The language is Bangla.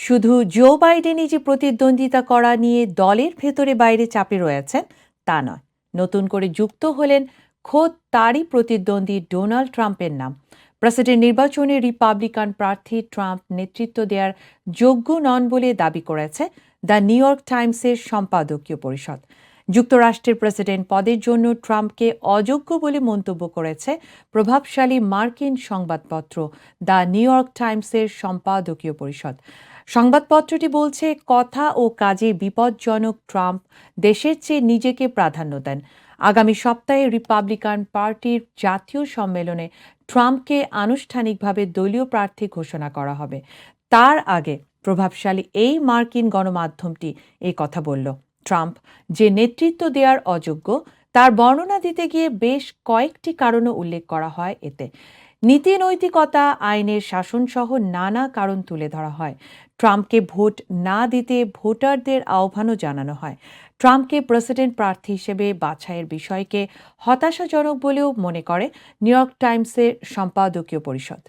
শুধু জো বাইডেনই যে প্রতিদ্বন্দ্বিতা করা নিয়ে দলের ভেতরে বাইরে চাপে রয়েছেন, তা নয়। নতুন করে যুক্ত হলেন খোদ তারই প্রতিদ্বন্দ্বী ডোনাল্ড ট্রাম্পের নাম। প্রেসিডেন্ট নির্বাচনে রিপাবলিকান প্রার্থী ট্রাম্প নেতৃত্ব দেওয়ার যোগ্য নন বলে দাবি করেছে দ্য নিউ ইয়র্ক টাইমসের সম্পাদকীয় পরিষদ। যুক্তরাষ্ট্রের প্রেসিডেন্ট পদের জন্য ট্রাম্পকে অযোগ্য বলে মন্তব্য করেছে প্রভাবশালী মার্কিন সংবাদপত্র দ্য নিউ ইয়র্ক টাইমসের সম্পাদকীয় পরিষদ। সংবাদপত্রটি বলছে, কথা ও কাজে বিপজ্জনক ট্রাম্প দেশের চেয়ে নিজেকে প্রাধান্য দেন। আগামী সপ্তাহে রিপাবলিকান পার্টির জাতীয় সম্মেলনে ট্রাম্পকে আনুষ্ঠানিকভাবে দলীয় প্রার্থী ঘোষণা করা হবে। তার আগে প্রভাবশালী এই মার্কিন গণমাধ্যমটি এই কথা বলল। ট্রাম্প যে নেতৃত্ব দেওয়ার অযোগ্য, তার বর্ণনা দিতে গিয়ে বেশ কয়েকটি কারণও উল্লেখ করা হয় এতে। নীতি, নৈতিকতা, আইনের শাসনসহ নানা কারণ তুলে ধরা হয়। ট্রাম্পকে ভোট না দিতে ভোটারদের আহ্বানও জানানো হয়। ট্রাম্পকে প্রেসিডেন্ট প্রার্থী হিসেবে বাছাইয়ের বিষয়কে হতাশাজনক বলেও মনে করে নিউ ইয়র্ক টাইমসের সম্পাদকীয় পরিষদ।